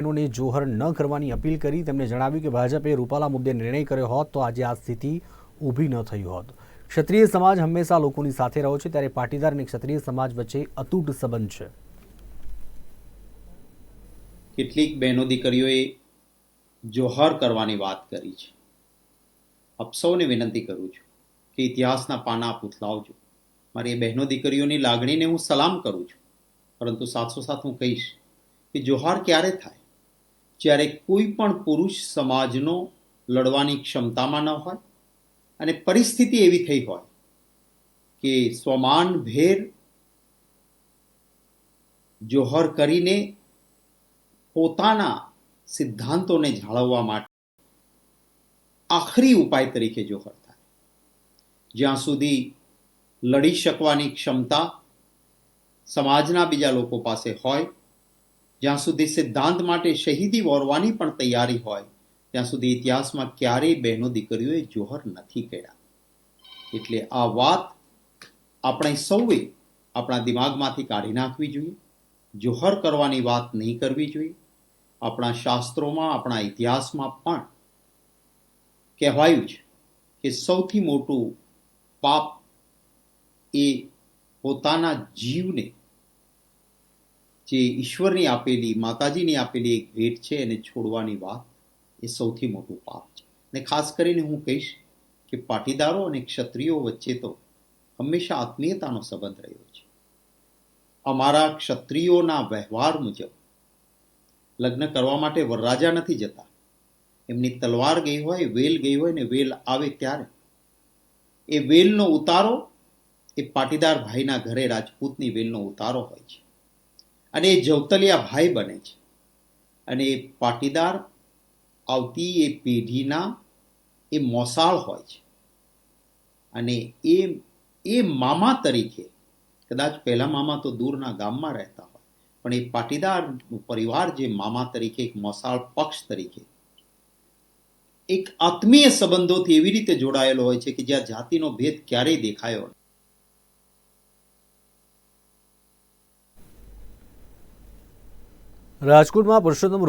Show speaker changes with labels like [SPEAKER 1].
[SPEAKER 1] બહેનોને જોહર ન કરવાની અપીલ કરી. તેમણે જણાવ્યું કે ભાજપે રૂપાલા મુદ્દે નિર્ણય કર્યો હોત તો આજે આ સ્થિતિ ઊભી ન થઈ હોત. ક્ષત્રિય સમાજ હંમેશા લોકોની સાથે રહ્યો છે ત્યારે પાટીદાર અને ક્ષત્રિય સમાજ વચ્ચે અતૂટ સંબંધ છે.
[SPEAKER 2] કેટલીક બહેનો દીકરીઓએ જોહર કરવાની વાત કરી છે. આપ સૌને વિનંતી કરું છું કે ઇતિહાસના પાના પૂથલાવજો. મારી એ બહેનો દીકરીઓની લાગણીને હું સલામ કરું છું. પરંતુ સાથોસાથ હું કહીશ કે જોહાર ક્યારે થાય? જ્યારે કોઈ પણ પુરુષ સમાજનો લડવાની ક્ષમતામાં ન હોય અને પરિસ્થિતિ એવી થઈ હોય કે સ્વમાન ભેર જોહર કરીને પોતાના સિદ્ધાંતોને જાળવવા માટે આખરી ઉપાય તરીકે જોહર થાય. જ્યાં સુધી લડી શકવાની ક્ષમતા સમાજના બીજા લોકો પાસે હોય જ્યાં સુધી સિદ્ધાંત માટે શહીદી વોરવાની પણ તૈયારી હોય, ત્યાં સુધી ઇતિહાસમાં ક્યારેય બહેનો દીકરીઓએ જોહર નથી કર્યા. એટલે આ વાત આપણે સૌએ આપણા દિમાગમાંથી કાઢી નાખવી જોઈએ. જોહર કરવાની વાત નહીં કરવી જોઈએ. આપણા શાસ્ત્રોમાં, આપણા ઇતિહાસમાં પણ કહેવાયું છે કે સૌથી મોટું પાપ એ પોતાના જીવને જે ઈશ્વરની આપેલી, માતાજીની આપેલી એક ભેટ છે એને છોડવાની વાત એ સૌથી મોટું પાપ છે. ને ખાસ કરીને હું કહીશ કે પાટીદારો અને ક્ષત્રિયો વચ્ચે તો હંમેશા આત્મીયતાનો સંબંધ રહ્યો છે. અમારા ક્ષત્રિયોના વ્યવહાર મુજબ, લગ્ન કરવા માટે વરરાજા નથી જતા. એમની તલવાર ગઈ હોય, વેલ ગઈ હોય ને વેલ આવે ત્યારે, એ વેલનો ઉતારો એ પાટીદાર ભાઈના ઘરે રાજપૂતની વેલનો ઉતારો હોય છે. અને એ જવતલિયા ભાઈ બને છે. અને એ પાટીદાર આવતી એ પેઢીના એ મોસાળ હોય છે. અને એ એ મામા તરીકે, કદાચ પહેલા મામા તો દૂરના ગામમાં રહેતા હોય, પણ એ પાટીદાર પરિવાર જે મામા તરીકે, એક મોસાળ પક્ષ તરીકે, એક આત્મીય સંબંધોથી એવી રીતે જોડાયેલો હોય છે કે જ્યાં જાતિનો ભેદ ક્યારેય દેખાયો
[SPEAKER 1] રાજકોટમાં પુરુષોત્તમ